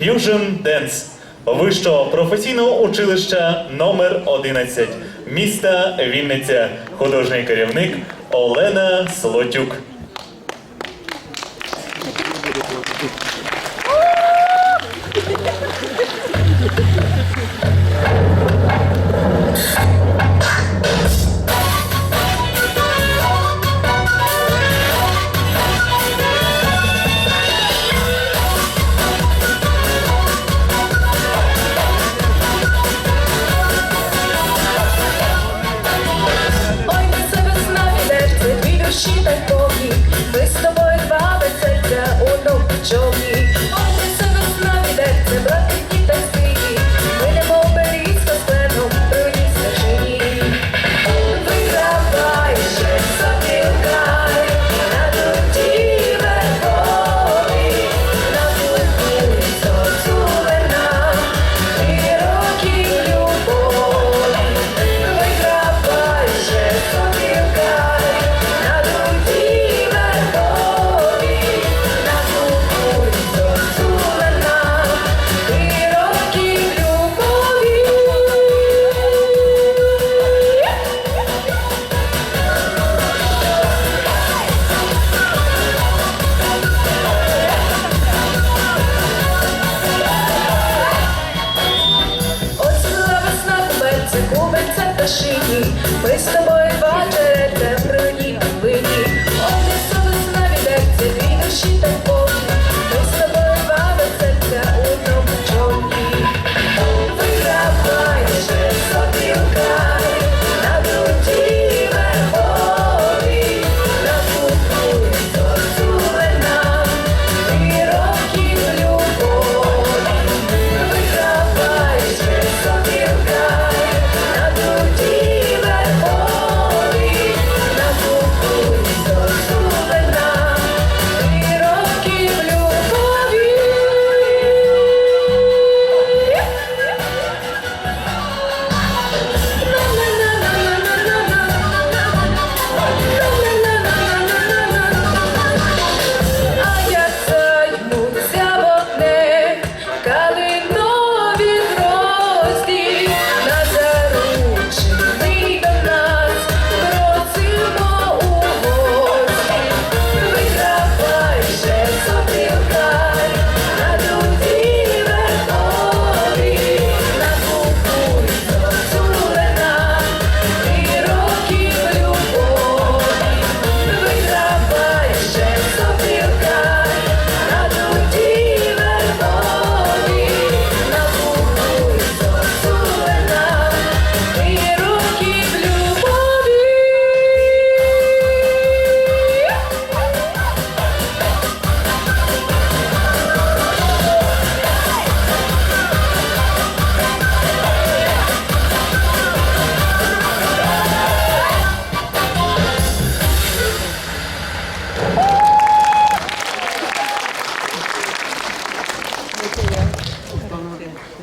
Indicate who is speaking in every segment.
Speaker 1: Fusion Dance Вищого професійного училища номер 11 міста Вінниця, художній керівник Олена Слотюк.
Speaker 2: Ми з тобою Мы с тобой...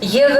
Speaker 2: Євро